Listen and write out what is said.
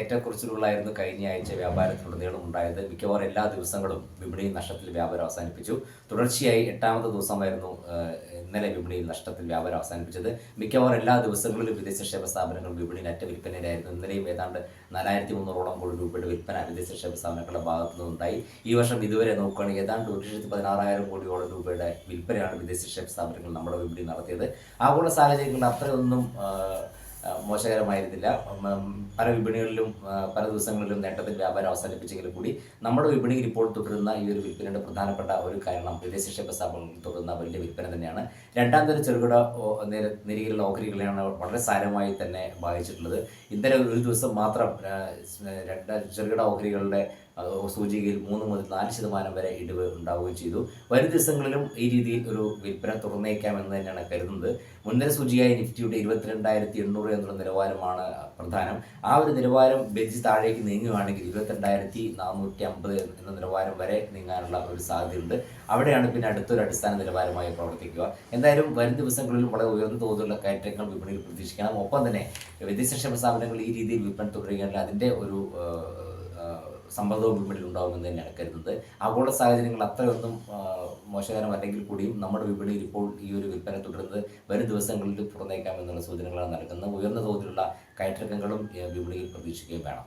ഏറ്റക്കുറിച്ചിലുകളായിരുന്നു കഴിഞ്ഞ ആഴ്ച വ്യാപാരത്തിലുടനീളം ഉണ്ടായത്. മിക്കവാറും എല്ലാ ദിവസങ്ങളും വിപണിയിൽ നഷ്ടത്തിൽ വ്യാപാരം അവസാനിപ്പിച്ചു. തുടർച്ചയായി എട്ടാമത്തെ ദിവസമായിരുന്നു ഇന്നലെ വിപണിയിൽ നഷ്ടത്തിൽ വ്യാപാരം അവസാനിപ്പിച്ചത്. മിക്കവാറും എല്ലാ ദിവസങ്ങളിലും വിദേശ നിക്ഷേപ സ്ഥാപനങ്ങൾ വിപണിയിൽ അറ്റ വിൽപ്പനയിലായിരുന്നു. ഇന്നലെയും ഏതാണ്ട് നാലായിരത്തി മുന്നൂറോളം കോടി രൂപയുടെ വിൽപ്പന വിദേശ നിക്ഷേപ സ്ഥാപനങ്ങളുടെ ഭാഗത്തു നിന്നുണ്ടായി ഈ വർഷം ഇതുവരെ നോക്കുകയാണെങ്കിൽ ഏതാണ്ട് ഒരു ലക്ഷത്തി പതിനാറായിരം കോടിയോളം രൂപയുടെ വിൽപ്പനയാണ് വിദേശ നിക്ഷേപ സ്ഥാപനങ്ങൾ നമ്മുടെ വിപണി നടത്തിയത്. ആഗോള സാഹചര്യങ്ങളിൽ അത്രയൊന്നും മോശകരമായിരുന്നില്ല. പല വിപണികളിലും പല ദിവസങ്ങളിലും നേട്ടത്തിൽ വ്യാപാരം അവസാനിപ്പിച്ചെങ്കിൽ കൂടി നമ്മുടെ വിപണിയിൽ ഇപ്പോൾ തുടരുന്ന ഈ ഒരു വിൽപ്പനയുടെ പ്രധാനപ്പെട്ട ഒരു കാരണം വിദേശ നിക്ഷേപ സ്ഥാപനങ്ങൾ തുടരുന്ന വലിയ വിൽപ്പന തന്നെയാണ്. രണ്ടാം തരം ചെറുകിട നിരയിലുള്ള ഓഹരികളെയാണ് വളരെ സാരമായി തന്നെ ബാധിച്ചിട്ടുള്ളത്. ഇന്നലെ ഒരു ദിവസം മാത്രം രണ്ട് ചെറുകിട ഓഹരികളുടെ സൂചികയിൽ മൂന്ന് മുതൽ നാല് ശതമാനം വരെ ഇടിവ് ഉണ്ടാവുകയും ചെയ്തു. വരും ദിവസങ്ങളിലും ഈ രീതിയിൽ ഒരു വിൽപ്പന തുറന്നേക്കാമെന്ന് തന്നെയാണ് കരുതുന്നത്. മുൻനിര സൂചിയായ നിഫ്റ്റിയുടെ ഇരുപത്തിരണ്ടായിരത്തി എണ്ണൂറ് എന്നുള്ള നിലവാരമാണ് പ്രധാനം. ആ ഒരു നിലവാരം ബെഞ്ച് താഴേക്ക് നീങ്ങുകയാണെങ്കിൽ ഇരുപത്തിരണ്ടായിരത്തി നാനൂറ്റി അമ്പത് എന്ന നിലവാരം വരെ നീങ്ങാനുള്ള ഒരു സാധ്യതയുണ്ട്. അവിടെയാണ് പിന്നെ അടുത്തൊരു അടിസ്ഥാന നിലവാരമായി പ്രവർത്തിക്കുക. എന്തായാലും വരും ദിവസങ്ങളിലും വളരെ ഉയർന്ന തോതിലുള്ള കയറ്റങ്ങൾ വിപണിയിൽ പ്രതീക്ഷിക്കണം. ഒപ്പം തന്നെ വിദേശ നിക്ഷേപ സ്ഥാപനങ്ങൾ ഈ രീതിയിൽ വിൽപ്പന തുടരുകയാണെങ്കിൽ അതിന്റെ ഒരു സമ്മർദ്ദവും വിപണിയിൽ ഉണ്ടാകുമെന്ന് തന്നെയാണ് കരുതുന്നത്. ആഗോള സാഹചര്യങ്ങൾ അത്രയൊന്നും മോശകരമല്ലെങ്കിൽ കൂടിയും നമ്മുടെ വിപണിയിൽ ഇപ്പോൾ ഈ ഒരു വിൽപ്പന തുടരുന്നത് വരും ദിവസങ്ങളിൽ തുറന്നേക്കാം എന്നുള്ള സൂചനകളാണ് നൽകുന്നത് ഉയർന്ന തോതിലുള്ള കയറ്റിറക്കങ്ങളും വിപണിയിൽ പ്രതീക്ഷിക്കുകയും വേണം.